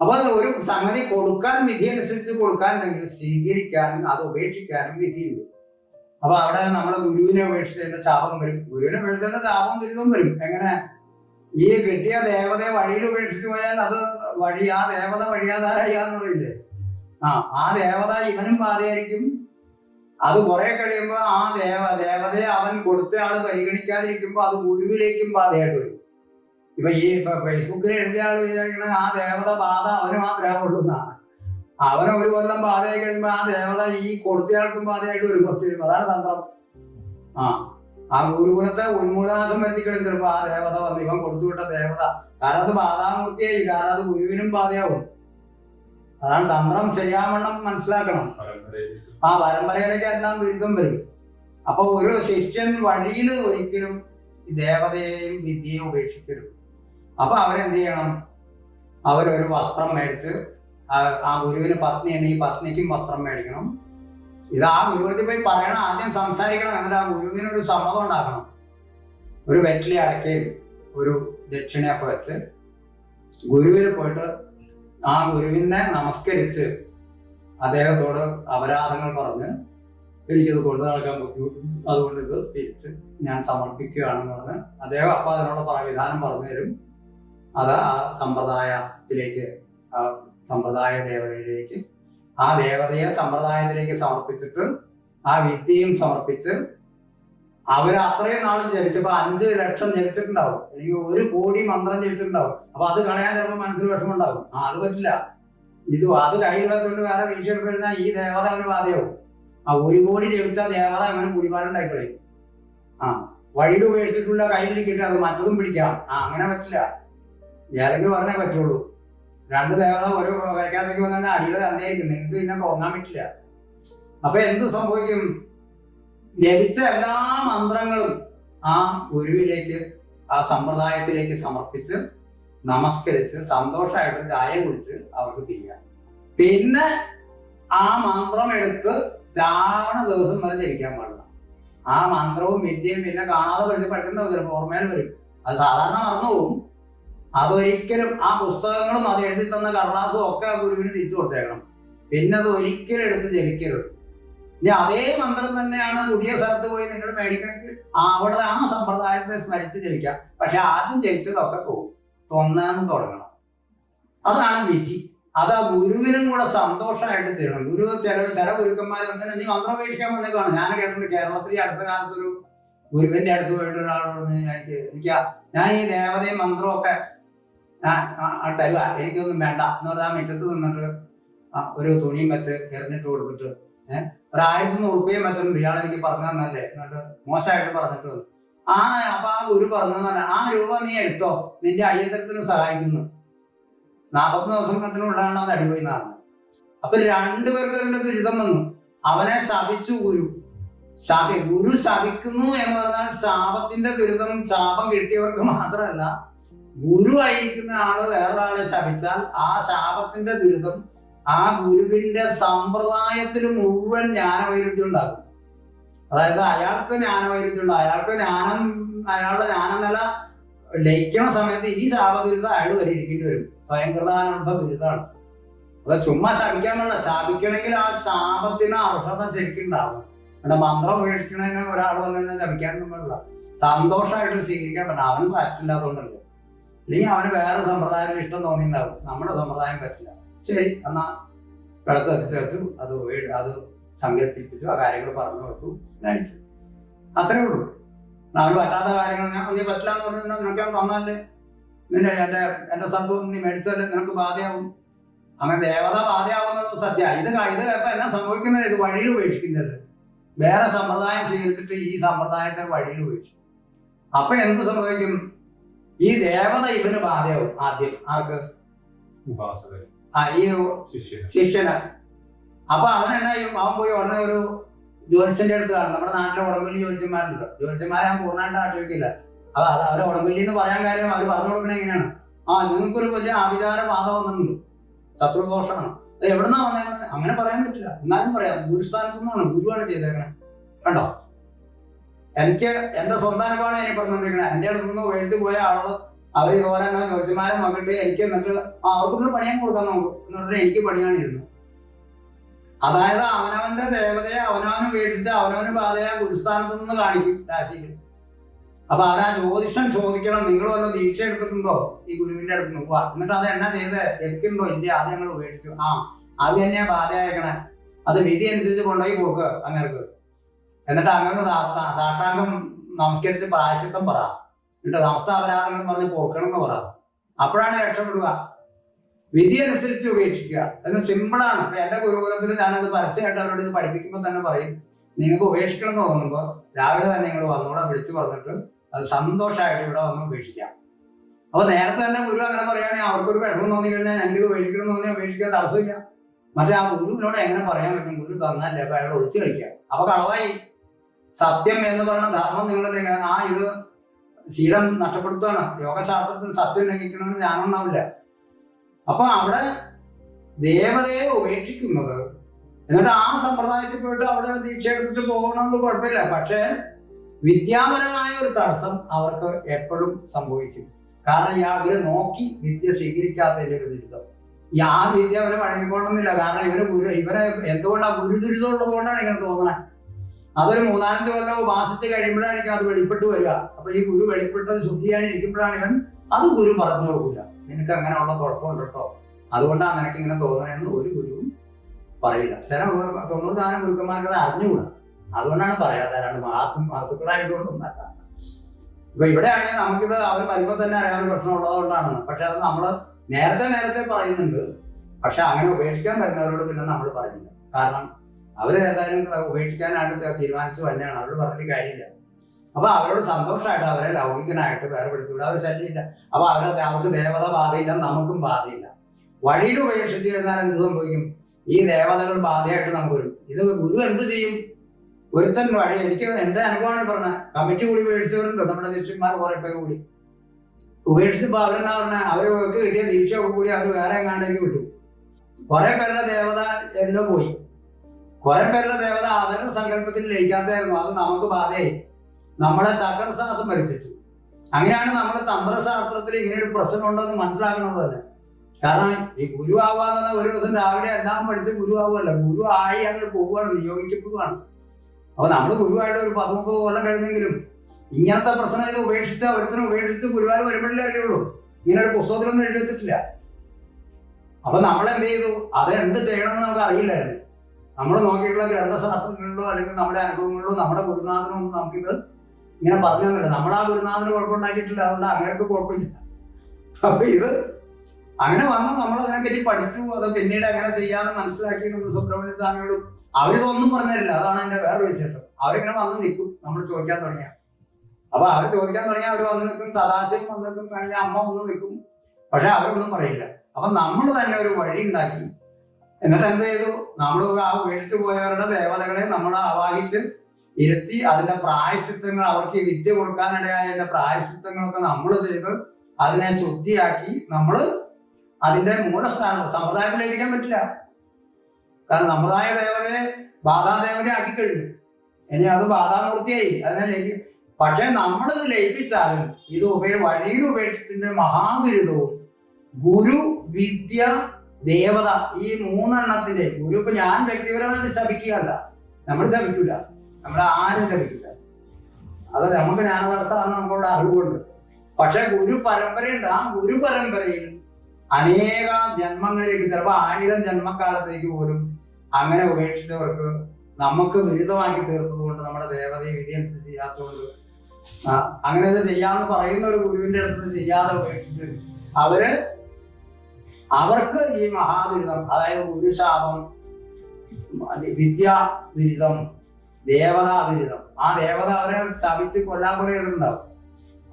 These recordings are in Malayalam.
അപ്പൊ അത് ഒരു സംഗതി കൊടുക്കാൻ വിധി അനുസരിച്ച് കൊടുക്കാനുണ്ടെങ്കിൽ സ്വീകരിക്കാനും അത് ഉപേക്ഷിക്കാനും വിധിയുണ്ട്. അപ്പൊ അവിടെ നമ്മൾ ഗുരുവിനെ ഉപേക്ഷിച്ചതിന്റെ ശാപം വരും. ഗുരുവിനെ ഉപേക്ഷിച്ചതിന്റെ ശാപം ദുരിതം വരും. എങ്ങനെ? ഈ കിട്ടിയ ദേവതയെ വഴിയിൽ ഉപേക്ഷിച്ചു പോയാൽ അത് വഴി ആ ദേവത വഴിയാതാരാന്ന് പറയില്ലേ ആ ആ ദേവത ഇവനും ബാധയായിരിക്കും. അത് കുറെ കഴിയുമ്പോൾ ആ ദേവ ദേവതയെ അവൻ കൊടുത്ത പരിഗണിക്കാതിരിക്കുമ്പോൾ അത് ഗുരുവിലേക്കും ബാധയായിട്ട് വരും. ഇപ്പൊ ഈ ഇപ്പൊ ഫേസ്ബുക്കിൽ എഴുതിയ ആൾ വിചാരിക്കണ ആ ദേവത ബാധ അവന് മാത്രമേ കൊള്ളുന്നതാണ് അവന് ഒരു കൊല്ലം ബാധയായി കഴിയുമ്പോൾ ആ ദേവത ഈ കൊടുത്തയാൾക്കും ബാധയായിട്ട് ഒരു കുറച്ച് കഴിയുമ്പോൾ അതാണ് തന്ത്രം. ആ ആ ഗുരുകുലത്തെ ഉന്മൂലനാശം വരുത്തിക്കളും ചിലപ്പോൾ ആ ദേവത വന്ന് ഇവൻ കൊടുത്തുവിട്ട ദേവത. കാരണം അത് ബാധാമൂർത്തിയായി കാരണം അത് ഗുരുവിനും ബാധയാവും. അതാണ് തന്ത്രം ശരിയാവണ്ണം മനസ്സിലാക്കണം. ആ പരമ്പരയിലേക്ക് എല്ലാം ദുരിതം വരും. അപ്പൊ ഒരു ശിഷ്യൻ വഴിയിൽ ഒരിക്കലും ദേവതയെയും വിദ്യയെയും ഉപേക്ഷിക്കരുത്. അപ്പൊ അവരെന്ത് ചെയ്യണം? അവരൊരു വസ്ത്രം മേടിച്ച് ആ- ഗുരുവിന് പത്നി ഈ പത്നിക്കും വസ്ത്രം മേടിക്കണം. ഇത് ആ ഗുരുവിനെ പോയി പറയണം ആദ്യം സംസാരിക്കണം എന്നിട്ട് ആ ഗുരുവിനൊരു സമ്മതം ഉണ്ടാക്കണം. ഒരു വെറ്റിലി അടയ്ക്കയും ഒരു ദക്ഷിണയൊക്കെ വെച്ച് ഗുരുവിന് പോയിട്ട് ആ ഗുരുവിനെ നമസ്കരിച്ച് അദ്ദേഹത്തോട് അപരാധങ്ങൾ പറഞ്ഞ് എനിക്കത് കൊണ്ടു നടക്കാൻ ബുദ്ധിമുട്ടുണ്ട്. അതുകൊണ്ട് ഇത് തിരിച്ച് ഞാൻ സമർപ്പിക്കുകയാണെന്ന് പറഞ്ഞ് അദ്ദേഹം അപ്പം അതിനുള്ള വിധാനം പറഞ്ഞു തരും. അത് ആ സമ്പ്രദായത്തിലേക്ക് ആ സമ്പ്രദായ ദേവതയിലേക്ക് ആ ദേവതയെ സമ്പ്രദായത്തിലേക്ക് സമർപ്പിച്ചിട്ട് ആ വിദ്യയും സമർപ്പിച്ച് അവർ അത്രയും നാളും ജപിച്ചപ്പോൾ അഞ്ച് ലക്ഷം ജപിച്ചിട്ടുണ്ടാവും. അല്ലെങ്കിൽ ഒരു കോടി മന്ത്രം ജപിച്ചിട്ടുണ്ടാവും. അപ്പൊ അത് കളയാൻ ചിലപ്പോൾ മനസ്സിൽ വിഷമമുണ്ടാവും. ആ അത് പറ്റില്ല. ഇത് അത് കയ്യിൽ വെച്ചുകൊണ്ട് വേറെ ദീക്ഷ എടുത്തു ഈ ദേവത അവന് ബാധയാവും. ആ ഒരു കോടി ജപിച്ച ദേവത അവന് പുലിപാലുണ്ടായിക്കളയും ആ വഴിത് ഉപേക്ഷിച്ചിട്ടുള്ള കയ്യിലിരിക്കട്ടെ അത് മറ്റതും പിടിക്കാം. ആ അങ്ങനെ പറ്റില്ല. ഏതെങ്കിലും പറഞ്ഞേ പറ്റുള്ളൂ. രണ്ട് ദേവത ഒരു വരയ്ക്കാത്തേക്ക് വന്നാൽ അടിയുടെ തന്നെയായിരിക്കും നിങ്ങൾക്ക് പിന്നെ തോന്നാൻ പറ്റില്ല. അപ്പൊ എന്ത് സംഭവിക്കും? ജപിച്ച എല്ലാ മന്ത്രങ്ങളും ആ ഗുരുവിലേക്ക് ആ സമ്പ്രദായത്തിലേക്ക് സമർപ്പിച്ച് നമസ്കരിച്ച് സന്തോഷമായിട്ട് ചായ കുടിച്ച് അവർക്ക് പിരിയാം. പിന്നെ ആ മന്ത്രം എടുത്ത് ചാവണ ദിവസം വരെ ജപിക്കാൻ പാടില്ല. ആ മന്ത്രവും വിദ്യയും പിന്നെ കാണാതെ പഠിച്ച് പഠിച്ചിട്ടുണ്ടാവും ചിലപ്പോൾ ഓർമ്മയിൽ വരും. അത് സാധാരണ മറന്നു പോകും അതൊരിക്കലും ആ പുസ്തകങ്ങളും അത് എഴുതി തന്ന കടലാസും ഒക്കെ ആ ഗുരുവിന് തിരിച്ചു കൊടുത്തേക്കണം. പിന്നെ അത് ഒരിക്കലും എടുത്ത് ജപിക്കരുത്. ഇനി അതേ മന്ത്രം തന്നെയാണ് പുതിയ സ്ഥലത്ത് പോയി നിങ്ങൾ മേടിക്കണമെങ്കിൽ അവിടെ ആ സമ്പ്രദായത്തെ സ്മരിച്ച് ജപിക്കാം. പക്ഷെ ആദ്യം ജപിച്ചതൊക്കെ പോകും ഒന്നാമത് തുടങ്ങണം. അതാണ് വിധി. അത് ആ ഗുരുവിനും കൂടെ സന്തോഷമായിട്ട് ചെയ്യണം ഗുരു ചില ചില ഗുരുക്കന്മാർ അങ്ങനെ നീ മന്ത്രം ഉപേക്ഷിക്കാൻ വന്നേക്കാണ് ഞാൻ കേട്ടിട്ടുണ്ട് കേരളത്തിൽ അടുത്ത കാലത്തൊരു ഗുരുവിന്റെ അടുത്ത് പോയിട്ട് ഒരാളോട് എനിക്ക് എനിക്ക് ഞാൻ ഈ ദേവതയും മന്ത്രവും ആ, തരുക. എനിക്കൊന്നും വേണ്ട. എന്ന് പറഞ്ഞാൽ മുറ്റത്ത് നിന്നിട്ട് ഒരു തുണിയും വെച്ച് എറിഞ്ഞിട്ട് കൊടുത്തിട്ട് ഏഹ് ഒരു ആയിരത്തി നൂറ് റുപ്യയും വെച്ചിട്ടുണ്ട്. ഇയാൾ എനിക്ക് പറഞ്ഞു തന്നല്ലേ എന്നിട്ട് മോശമായിട്ട് പറഞ്ഞിട്ട് വന്നു. ആ അപ്പൊ ആ ഗുരു പറഞ്ഞു ആ രൂപ നീ എടുത്തോ. നിന്റെ അടിയന്തരത്തിന് സഹായിക്കുന്നു. നാൽപ്പത്തി ദിവസത്തിനുള്ളതാണ് അത് അടിപോയി നടന്നത് അപ്പൊ രണ്ടുപേർക്ക് അതിന്റെ ദുരിതം വന്നു. അവനെ ശപിച്ചു ഗുരു. ശാപി ഗുരു ശപിക്കുന്നു എന്ന് പറഞ്ഞാൽ ശാപത്തിന്റെ ദുരിതം ശാപം കിട്ടിയവർക്ക് മാത്രമല്ല ഗുരു ആയിരിക്കുന്ന ആൾ വേറൊരാളെ ശപിച്ചാൽ ആ ശാപത്തിന്റെ ദുരിതം ആ ഗുരുവിന്റെ സമ്പ്രദായത്തിൽ മുഴുവൻ ജ്ഞാനവൈരുദ്ധ്യം ഉണ്ടാകും. അതായത് അയാൾക്ക് ജ്ഞാനവൈരുദ്ധ്യം ഉണ്ടാകും. അയാൾക്ക് ജ്ഞാനം അയാളുടെ ജ്ഞാനനില ലയിക്കണ സമയത്ത് ഈ ശാപദുരിതം അയാൾ വരിയിരിക്കേണ്ടി വരും. സ്വയംകൃതാനർത്ഥ ദുരിതമാണ്. അപ്പൊ ചുമ്മാ ശപിക്കാമല്ല ശാപിക്കണമെങ്കിൽ ആ ശാപത്തിന് അർഹത ശരിക്കും ഉണ്ടാവും അവിടെ മന്ത്രം ഉപേക്ഷിക്കണതിന് ഒരാൾ വന്നു ശപിക്കാൻ പാടില്ല. സന്തോഷമായിട്ട് സ്വീകരിക്കാൻ പറ്റില്ല അവൻ പറ്റില്ലാത്തതുകൊണ്ടല്ലേ. അല്ലെങ്കിൽ അവന് വേറെ സമ്പ്രദായം ഇഷ്ടം തോന്നിയിട്ടുണ്ടാവും. നമ്മുടെ സമ്പ്രദായം പറ്റില്ല. ശരി എന്നാ വിളക്ക് എത്തിച്ചു വെച്ചു. അത് അത് സങ്കല്പിപ്പിച്ചു ആ കാര്യങ്ങൾ പറഞ്ഞു കൊടുത്തു. ധനിച്ചു അത്രേ ഉള്ളൂ. അവന് പറ്റാത്ത കാര്യങ്ങൾ. ഞാൻ നീ പറ്റില്ല എന്ന് പറഞ്ഞു നിനക്ക് ഞാൻ നിന്റെ എന്റെ എന്റെ സ്ഥലത്തും നീ മേടിച്ചല്ലേ നിനക്ക് ബാധയാവും. അങ്ങനെ ദേവത ബാധയാവുന്നുള്ള സത്യ. ഇത് ഇത് ഇപ്പൊ എന്നാ സംഭവിക്കുന്നത്? ഇത് വഴിയിൽ ഉപേക്ഷിക്കുന്നത്. വേറെ സമ്പ്രദായം സ്വീകരിച്ചിട്ട് ഈ സമ്പ്രദായത്തെ വഴിയിൽ ഉപേക്ഷിക്കും. അപ്പൊ എന്ത് സംഭവിക്കും? ഈ ദേവത ഇവന് ബാധയാവും ആദ്യം. ആർക്ക്? ആ ഈ ശിഷ്യന്. അപ്പൊ അവൻ എന്നാ അവൻ പോയി ഉടനെ ഒരു ജ്യോതിഷന്റെ അടുത്ത് കാണും. നമ്മുടെ നാട്ടിലെ ഉടമ്പല്ലി ജ്യോതിഷന്മാരുണ്ട്. ജ്യോതിഷന്മാരെ ഞാൻ പൂർണമായിട്ട് ആക്ഷേപിക്കില്ല അത് അത് അവരെ ഉടമ്പല്ലി എന്ന് പറയാൻ കാര്യം അവർ പറഞ്ഞു കൊടുക്കണ എങ്ങനെയാണ്? ആ നിങ്ങൾക്കൊരു വലിയ ആഭിചാര ബാധ വന്നിട്ടുണ്ട് ശത്രുദോഷമാണ്. അത് എവിടുന്നാ വന്നേ അങ്ങനെ പറയാൻ പറ്റില്ല. എന്നാലും പറയാം. ഗുരുസ്ഥാനത്തു നിന്നാണ് ഗുരുവാണ് ചെയ്തേക്കണേ. കണ്ടോ? എനിക്ക് എന്റെ സ്വന്തം അനുഭവമാണ് എനിക്ക് പറഞ്ഞുകൊണ്ടിരിക്കുന്നത്. എന്റെ അടുത്ത് നിന്ന് എഴുതി പോയ ആൾ അവർ ഇതുപോലെ തന്നെ ജോലിമാരെ നോക്കിയിട്ട് എനിക്ക് എന്നിട്ട് ആ അവർക്കൊരു പണിയാൻ കൊടുക്കാൻ നോക്കും. എന്ന് പറഞ്ഞാൽ എനിക്ക് പണിയാണിരുന്നു അതായത് അവനവന്റെ ദേവതയെ അവനവന് വേടിച്ച് അവനവന് ബാധയെ ഗുരുസ്ഥാനത്ത് നിന്ന് കാണിക്കും രാശിയിൽ. അപ്പൊ അതാ ജ്യോതിഷം ചോദിക്കണം നിങ്ങൾ വല്ല ദീക്ഷ എടുത്തിട്ടുണ്ടോ ഈ ഗുരുവിന്റെ അടുത്ത് വാ എന്നിട്ട് അത് എന്നാ ചെയ്ത്? ലഭിക്കുന്നുണ്ടോ ഇല്ല? അത് ഞങ്ങൾ ഉപേക്ഷിച്ചു. ആ അത് തന്നെയാ ബാധയക്കണേ അത് വിധി അനുസരിച്ച് കൊണ്ടുപോയി കൊടുക്കുക അങ്ങേർക്ക്. എന്നിട്ട് അങ്ങനെ സാഷ്ടാംഗം നമസ്കരിച്ച് പ്രായശിത്തം പറ. എന്നിട്ട് നമസ്താപരാധങ്ങൾ പറഞ്ഞ് പോക്കണം എന്ന് പറ. അപ്പോഴാണ് രക്ഷപ്പെടുക വിധി അനുസരിച്ച് ഉപേക്ഷിക്കുക. എന്ന് സിമ്പിളാണ് അപ്പൊ എന്റെ ഗുരുകുലത്തിൽ ഞാനത് പരസ്യമായിട്ട് അവരോട് ഇത് പഠിപ്പിക്കുമ്പോൾ തന്നെ പറയും. നിങ്ങൾക്ക് ഉപേക്ഷിക്കണം എന്ന് തോന്നുമ്പോൾ രാവിലെ തന്നെ നിങ്ങൾ വന്നോളാം വിളിച്ചു പറഞ്ഞിട്ട് അത് സന്തോഷമായിട്ട് ഇവിടെ വന്ന് ഉപേക്ഷിക്കാം. അപ്പൊ നേരത്തെ തന്നെ ഗുരു അങ്ങനെ പറയുകയാണെങ്കിൽ അവർക്കൊരു വിഷമം തോന്നി കഴിഞ്ഞാൽ ഞങ്ങൾക്ക് ഉപേക്ഷിക്കണം എന്ന് തോന്നി ഉപേക്ഷിക്കാൻ തടസ്സമില്ല. മറ്റേ ആ ഗുരുവിനോട് എങ്ങനെ പറയാൻ പറ്റും? ഗുരു തന്നല്ലേ അപ്പൊ അയാൾ ഒളിച്ചു കളിക്കുക. അപ്പൊ കളവായി. സത്യം എന്ന് പറയുന്ന ധർമ്മം നിങ്ങളുടെ ആ ഇത് ശീലം നഷ്ടപ്പെടുത്തുകയാണ് യോഗശാസ്ത്രത്തിൽ സത്യം ലംഘിക്കണമെന്ന് ഞാനുണ്ടാവില്ല അപ്പൊ അവിടെ ദേവതയെ ഉപേക്ഷിക്കുന്നത് എന്നിട്ട് ആ സമ്പ്രദായത്തിൽ പോയിട്ട് അവിടെ ദീക്ഷ എടുത്തിട്ട് പോകണമെന്ന് കുഴപ്പമില്ല. പക്ഷേ വിദ്യാപരമായ ഒരു തടസ്സം അവർക്ക് എപ്പോഴും സംഭവിക്കും. കാരണം ഇയാളെ നോക്കി വിദ്യ സ്വീകരിക്കാത്തതിന്റെ ഒരു ദുരിതം. ഈ ആ വിദ്യ അവരെ വഴങ്ങിക്കൊള്ളുന്നില്ല. കാരണം ഇവർ ഗുരു ഇവരെ എന്തുകൊണ്ടാണ് ഗുരുദുരിതം ഉള്ളത് കൊണ്ടാണ് ഇങ്ങനെ തോന്നണത് അതൊരു മൂന്നാലഞ്ച് കൊല്ലം ഉപാസിച്ച് കഴിയുമ്പോഴാണ് എനിക്ക് അത് വെളിപ്പെട്ട് വരിക. അപ്പൊ ഈ ഗുരു വെളിപ്പെട്ടത് ശുദ്ധിയായിരിക്കുമ്പോഴാണ് ഇവൻ അത് ഗുരു പറഞ്ഞു കൊടുക്കില്ല നിനക്ക് അങ്ങനെയുള്ള കുഴപ്പമുണ്ട് കേട്ടോ. അതുകൊണ്ടാണ് നിനക്ക് ഇങ്ങനെ തോന്നണെന്ന് ഒരു ഗുരുവും പറയില്ല. ചില തൊണ്ണൂറ് ശതമാനം ഗുരുക്കന്മാർക്ക് അത് അറിഞ്ഞുകൂടാ. അതുകൊണ്ടാണ് പറയാതെ അല്ലാണ്ട് മഹാത്മ മഹത്തുക്കളായതുകൊണ്ടൊന്നല്ല ഇപ്പൊ ഇവിടെയാണെങ്കിൽ നമുക്കിത് അവർ വരുമ്പോൾ തന്നെ അറിയാവുന്ന പ്രശ്നം ഉള്ളതുകൊണ്ടാണെന്ന്. പക്ഷെ അത് നമ്മൾ നേരത്തെ നേരത്തെ പറയുന്നുണ്ട്. പക്ഷെ അങ്ങനെ ഉപേക്ഷിക്കാൻ വരുന്നവരോട് പിന്നെ നമ്മൾ പറയുന്നത് കാരണം അവർ ഏതായാലും ഉപേക്ഷിക്കാനായിട്ട് തീരുമാനിച്ചു തന്നെയാണ്. അവരോട് പറഞ്ഞിട്ട് കാര്യമില്ല. അപ്പൊ അവരോട് സന്തോഷമായിട്ട് അവരെ ലൗകികനായിട്ട് വേറെ പിടിച്ചുകൂടാ. അത് ശല്യമില്ല. അപ്പൊ അവരുടെ അവർക്ക് ദേവത ബാധയില്ല നമുക്കും ബാധയില്ല. വഴിയിൽ ഉപേക്ഷിച്ച് കഴിഞ്ഞാൽ എന്ത് സംഭവിക്കും? ഈ ദേവതകൾ ബാധയായിട്ട് നമുക്ക് വരും. ഇത് ഗുരു എന്ത് ചെയ്യും? ഒരുത്തൻ വഴി എനിക്ക് എന്റെ അനുഭവമാണ് പറഞ്ഞത്. കമ്മിറ്റി കൂടി ഉപേക്ഷിച്ചവരുണ്ട്. നമ്മുടെ ശിഷ്യന്മാർ കുറെ പേര് കൂടി. ഉപേക്ഷിച്ചപ്പോ അവരെന്നാ പറഞ്ഞ? അവർക്ക് കിട്ടിയ ദീക്ഷയൊക്കെ കൂടി അവർ വേറെ എങ്ങാണ്ടേക്ക് വിട്ടു. കുറെ പേരുടെ ദേവത എതിലോ പോയി. കുറെ പേരുടെ ദേവത അവരുടെ സങ്കല്പത്തിൽ ലയിക്കാത്തായിരുന്നു അത് നമുക്ക് ബാധയായി. നമ്മളെ ചക്രശ്വാസം പഠിപ്പിച്ചു. അങ്ങനെയാണ് നമ്മൾ തന്ത്രശാസ്ത്രത്തിൽ ഇങ്ങനെ ഒരു പ്രശ്നം ഉണ്ടെന്ന് മനസ്സിലാക്കുന്നത് തന്നെ. കാരണം ഈ ഗുരു ആവാന്ന് പറഞ്ഞാൽ ഒരു ദിവസം രാവിലെ എല്ലാം പഠിച്ച് ഗുരു ആവുമല്ല ഗുരു ആയി അങ്ങോട്ട് പോവുകയാണ് നിയോഗിക്കപ്പെടുകയാണ്. അപ്പൊ നമ്മൾ ഗുരുവായിട്ട് ഒരു പത്ത് മുപ്പത് കൊല്ലം കഴിഞ്ഞെങ്കിലും ഇങ്ങനത്തെ പ്രശ്നം ഇത് ഉപേക്ഷിച്ച ഒരുത്തിനും ഉപേക്ഷിച്ച് ഗുരുവായൂർ വരുമ്പോഴേ അറിയുള്ളൂ. ഇങ്ങനെ ഒരു പുസ്തകത്തിലൊന്നും എഴുതി വെച്ചിട്ടില്ല. അപ്പൊ നമ്മൾ എന്ത് ചെയ്തു? അത് എന്ത് ചെയ്യണമെന്ന് നമുക്ക് അറിയില്ലായിരുന്നു. നമ്മൾ നോക്കിയിട്ടുള്ള ഗ്രന്ഥശാസ്ത്രങ്ങളിലോ അല്ലെങ്കിൽ നമ്മുടെ അനുഭവങ്ങളിലോ നമ്മുടെ ഗുരുനാഥനോ ഒന്നും നമുക്കിത് ഇങ്ങനെ പറഞ്ഞു തന്നില്ല. നമ്മുടെ ആ ഗുരുനാഥന് കുഴപ്പമുണ്ടാക്കിയിട്ടില്ല. അതുകൊണ്ട് അങ്ങനെയൊക്കെ കുഴപ്പമില്ല. അപ്പൊ ഇത് അങ്ങനെ വന്ന് നമ്മൾ അതിനെപ്പറ്റി പഠിച്ചു. അത് പിന്നീട് അങ്ങനെ ചെയ്യാന്ന് മനസ്സിലാക്കി നമ്മൾ സുബ്രഹ്മണ്യ സ്വാമിയോടും അവരിതൊന്നും പറഞ്ഞില്ല. അതാണ് എന്റെ വേറെ വിശേഷം. അവരിങ്ങനെ വന്ന് നിൽക്കും. നമ്മൾ ചോദിക്കാൻ തുടങ്ങിയ. അപ്പൊ അവർ ചോദിക്കാൻ തുടങ്ങിയാൽ അവർ വന്ന് നിൽക്കും. സദാശയം വന്ന് നിൽക്കും. വേണമെങ്കിൽ അമ്മ വന്ന് നിൽക്കും. പക്ഷെ അവരൊന്നും പറയില്ല. അപ്പൊ നമ്മൾ തന്നെ ഒരു വഴി ഉണ്ടാക്കി എന്നിട്ട് എന്ത് ചെയ്തു? നമ്മൾ ആ ഉപേക്ഷിച്ചു പോയവരുടെ ദേവതകളെ നമ്മൾ ആവാഹിച്ച് ഇരുത്തി അതിന്റെ പ്രായശിത്വങ്ങൾ അവർക്ക് വിദ്യ കൊടുക്കാനിടയായ പ്രായശിത്വങ്ങളൊക്കെ നമ്മൾ ചെയ്ത് അതിനെ ശുദ്ധിയാക്കി നമ്മൾ അതിന്റെ മൂലസ്ഥാനത്ത് സമ്പ്രദായത്തിൽ ലഭിക്കാൻ പറ്റില്ല. കാരണം സമ്പ്രദായ ദേവതയെ ബാധാദേവനെ ആക്കി കഴിഞ്ഞു. ഇനി അത് ബാധാമൂർത്തിയായി. അതിനെ ലയിക്കും പക്ഷെ നമ്മളിത് ലയിപ്പിച്ചാലും ഇത് ഉപേ വഴിയിൽ ഉപേക്ഷിച്ചതിന്റെ മഹാദുരിതവും ഗുരു വിദ്യ ദേവത ഈ മൂന്നെണ്ണത്തിന്റെ ഗുരു ഇപ്പൊ ഞാൻ വ്യക്തിപരമായിട്ട് ശപിക്കുകയല്ല. നമ്മൾ ശപിക്കില്ല നമ്മൾ ആരും ശപിക്കില്ല അത് നമുക്ക് ജ്ഞാനതടസ്സമാണ് നമ്മളുടെ അറിവുണ്ട്. പക്ഷെ ഗുരു പരമ്പരയുണ്ട്. ആ ഗുരു പരമ്പരയിൽ അനേക ജന്മങ്ങളിലേക്ക് ചിലപ്പോൾ ആയിരം ജന്മക്കാലത്തേക്ക് പോലും അങ്ങനെ ഉപേക്ഷിച്ചവർക്ക് നമുക്ക് ദുരിതമാക്കി തീർത്തത് കൊണ്ട് നമ്മുടെ ദേവതയെ വിധി അനുസരിച്ച് ചെയ്യാത്തതുകൊണ്ട് അങ്ങനെ ഇത് പറയുന്ന ഒരു ഗുരുവിന്റെ അടുത്ത് ചെയ്യാതെ ഉപേക്ഷിച്ച് അവർ അവർക്ക് ഈ മഹാദുരിതം അതായത് ഗുരുശാപം വിദ്യാ ദുരിതം ദേവതാ ദുരിതം ആ ദേവത അവരെ ശപിച്ച് കൊല്ലാൻ പറയുന്നുണ്ടാവും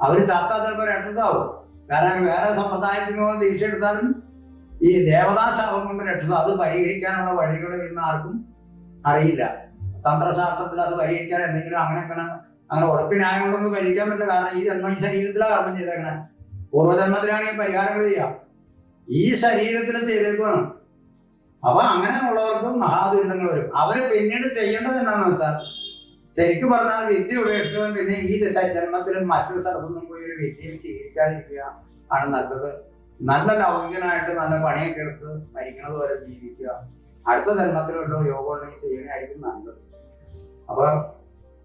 അവർ ചത്താൽ ചിലപ്പോൾ രക്ഷസാവും കാരണം വേറെ സമ്പ്രദായത്തിൽ നിന്ന് ദീക്ഷ എടുത്താലും ഈ ദേവതാശാപം കൊണ്ട് രക്ഷ അത് പരിഹരിക്കാനുള്ള വഴികൾ ഇന്ന് ആർക്കും അറിയില്ല. തന്ത്രശാസ്ത്രത്തിൽ അത് പരിഹരിക്കാൻ എന്തെങ്കിലും അങ്ങനെ അങ്ങനെ അങ്ങനെ ഉടപ്പിനായ കൊണ്ടൊന്നും പരിഹരിക്കാൻ പറ്റില്ല. കാരണം ഈ ജന്മ ഈ ശരീരത്തിലാണ് കർമ്മം ചെയ്തേക്കണേ. പൂർവജന്മത്തിലാണ് ഈ പരിഹാരങ്ങൾ ചെയ്യാം. ഈ ശരീരത്തിൽ ചെയ്തേക്കുവാണ്. അപ്പൊ അങ്ങനെ ഉള്ളവർക്കും മഹാദുരിതങ്ങൾ വരും. അവർ പിന്നീട് ചെയ്യേണ്ടത് എന്താണെന്ന് വെച്ചാൽ ശരിക്കും പറഞ്ഞാൽ വിദ്യ ഉപേക്ഷിച്ചവൻ പിന്നെ ഈ ജന്മത്തിലും മറ്റൊരു സ്ഥലത്തൊന്നും പോയി ഒരു വിദ്യയും സ്വീകരിക്കാതിരിക്കുക ആണ് നല്ലത്. നല്ല ലൗകികനായിട്ട് നല്ല പണിയൊക്കെ എടുത്ത് മരിക്കണത് വരെ ജീവിക്കുക. അടുത്ത ജന്മത്തിലുള്ള യോഗം ഉണ്ടെങ്കിൽ ചെയ്യണമായിരിക്കും നല്ലത്. അപ്പൊ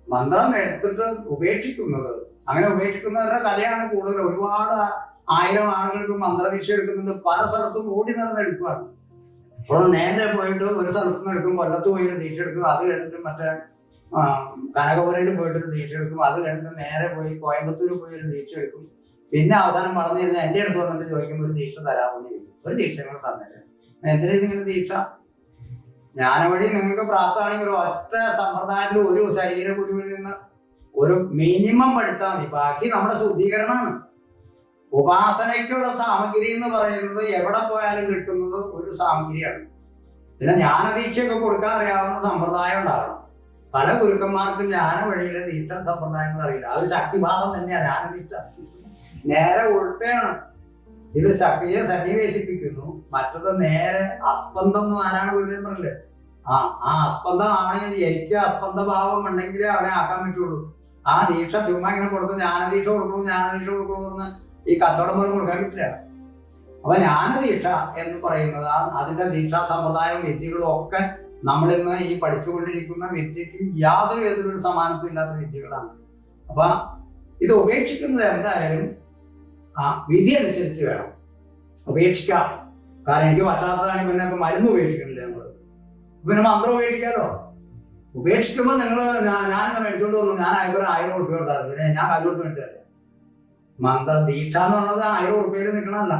മന്ത്രം എടുത്തിട്ട് ഉപേക്ഷിക്കുന്നത് അങ്ങനെ ഉപേക്ഷിക്കുന്നവരുടെ കലയാണ് കൂടുതൽ. ഒരുപാട് ആയിരം ആളുകൾക്ക് മന്ത്രദീക്ഷ എടുക്കുന്നുണ്ട് പല സ്ഥലത്തും ഓടി നടന്നെടുക്കുകയാണ് അപ്പോൾ നേരെ പോയിട്ട് ഒരു സ്ഥലത്ത് നിന്ന് എടുക്കും കൊല്ലത്ത് പോയി ഒരു ദീക്ഷ എടുക്കും അത് കഴിഞ്ഞിട്ട് മറ്റേ കനകപുരയിൽ പോയിട്ട് ഒരു ദീക്ഷ എടുക്കും അത് കഴിഞ്ഞിട്ട് നേരെ പോയി കോയമ്പത്തൂർ പോയി ഒരു ദീക്ഷ എടുക്കും. പിന്നെ അവസാനം വളർന്നിരുന്ന് എന്റെ അടുത്ത് വന്നിട്ട് ചോദിക്കുമ്പോൾ ഒരു ദീക്ഷ തരാമെന്ന് ചോദിക്കും. ഒരു ദീക്ഷ നിങ്ങൾ തന്നേരം എന്തിനാ ഇതിങ്ങനെ ദീക്ഷ? ജ്ഞാനവഴി നിങ്ങൾക്ക് പ്രാപ്തമാണെങ്കിൽ ഒരു ഒറ്റ സമ്പ്രദായത്തിൽ ഒരു ശരീര ഗുരുവിൽ നിന്ന് ഒരു മിനിമം പഠിച്ചാൽ മതി. ബാക്കി നമ്മുടെ ശുദ്ധീകരണമാണ്. ഉപാസനയ്ക്കുള്ള സാമഗ്രി എന്ന് പറയുന്നത് എവിടെ പോയാലും കിട്ടുന്നത് ഒരു സാമഗ്രിയാണ്. പിന്നെ ജ്ഞാനദീക്ഷയൊക്കെ കൊടുക്കാൻ അറിയാവുന്ന സമ്പ്രദായം ഉണ്ടാകണം. പല ഗുരുക്കന്മാർക്കും ജ്ഞാന വഴിയിലെ ദീക്ഷ സമ്പ്രദായങ്ങൾ അറിയില്ല. അത് ശക്തിഭാവം തന്നെയാണ് ജ്ഞാനദീക്ഷ. നേരെ ഉൾട്ടയാണ് ഇത് ശക്തിയെ സന്നിവേശിപ്പിക്കുന്നു. മറ്റത് നേരെ അസ്പന്ദം എന്ന് ആരാണ് ഗുരുദേവൻ പറഞ്ഞില്ലേ ആ ആ അസ്പന്ദം ആണെങ്കിൽ എനിക്ക് അസ്പന്ദഭാവം ഉണ്ടെങ്കിലേ അവനെ ആക്കാൻ പറ്റുള്ളൂ. ആ ദീക്ഷ ചുമ്മാ ഇങ്ങനെ കൊടുത്തു ജ്ഞാനദീക്ഷ കൊടുക്കണു ജ്ഞാനദീക്ഷ കൊടുക്കണു എന്ന് ഈ കച്ചവടം പോലും കൊടുക്കാൻ പറ്റില്ല. അപ്പൊ ജ്ഞാനദീക്ഷ എന്ന് പറയുന്നത് അതിന്റെ ദീക്ഷാ സമ്പ്രദായവും വിദ്യകളും ഒക്കെ നമ്മളിന്ന് ഈ പഠിച്ചുകൊണ്ടിരിക്കുന്ന വിദ്യക്ക് യാതൊരു വിധത്തിലൊരു സമാനത്വം ഇല്ലാത്ത വിദ്യകളാണ്. അപ്പൊ ഇത് ഉപേക്ഷിക്കുന്നത് എന്തായാലും ആ വിധി അനുസരിച്ച് വേണം. ഉപേക്ഷിക്കാം. കാരണം എനിക്ക് പറ്റാത്തതാണ് പിന്നെ മരുന്ന് ഉപേക്ഷിക്കണില്ല നമ്മൾ പിന്നെ മന്ത്രം ഉപേക്ഷിക്കാലോ? ഉപേക്ഷിക്കുമ്പോൾ നിങ്ങൾ ഞാനിന്ന് മേടിച്ചുകൊണ്ട് വന്നു? ഞാൻ ആയിരം ആയിരം കൊടുത്തായിരുന്നു. പിന്നെ ഞാൻ കല്ലുകൊടുത്ത് കൊടുത്ത് മന്ത്ര ദീക്ഷ എന്ന് പറഞ്ഞത് ആയിരം ഉറുപ്പ്യയിൽ നിൽക്കണമല്ല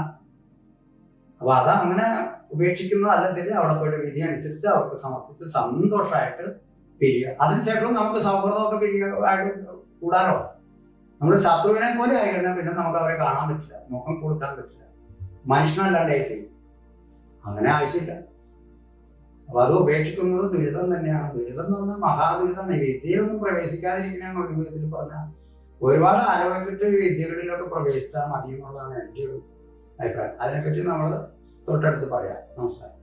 അപ്പൊ അത് അങ്ങനെ ഉപേക്ഷിക്കുന്നതല്ല ശരി. അവിടെ പോയിട്ട് വിധി അനുസരിച്ച് അവർക്ക് സമർപ്പിച്ച് സന്തോഷമായിട്ട് പിരിയുക അതിനുശേഷം നമുക്ക് സൗഹൃദമൊക്കെ പിരിയായിട്ട് കൂടാനോ? നമ്മൾ ശത്രുവിനെ പോലെ ആയി കഴിഞ്ഞാൽ പിന്നെ നമുക്ക് അവരെ കാണാൻ പറ്റില്ല. മുഖം കൊടുക്കാൻ പറ്റില്ല. മനുഷ്യനല്ലാണ്ടായി അങ്ങനെ ആവശ്യമില്ല. അപ്പൊ അത് ഉപേക്ഷിക്കുന്നത് ദുരിതം തന്നെയാണ്. ദുരിതം എന്ന് പറഞ്ഞാൽ മഹാദുരിതമാണ് വിദ്യയിലൊന്നും പ്രവേശിക്കാതിരിക്കണമാണ് ഒരു വിധത്തിൽ പറഞ്ഞാൽ ഒരുപാട് ആലോചിച്ചിട്ട് വിദ്യകളിലൊക്കെ പ്രവേശിച്ചാൽ മതി എന്നുള്ളതാണ് എന്റെ ഒരു അഭിപ്രായം. അതിനെപ്പറ്റി നമ്മൾ തൊട്ടടുത്ത് പറയാം. നമസ്കാരം.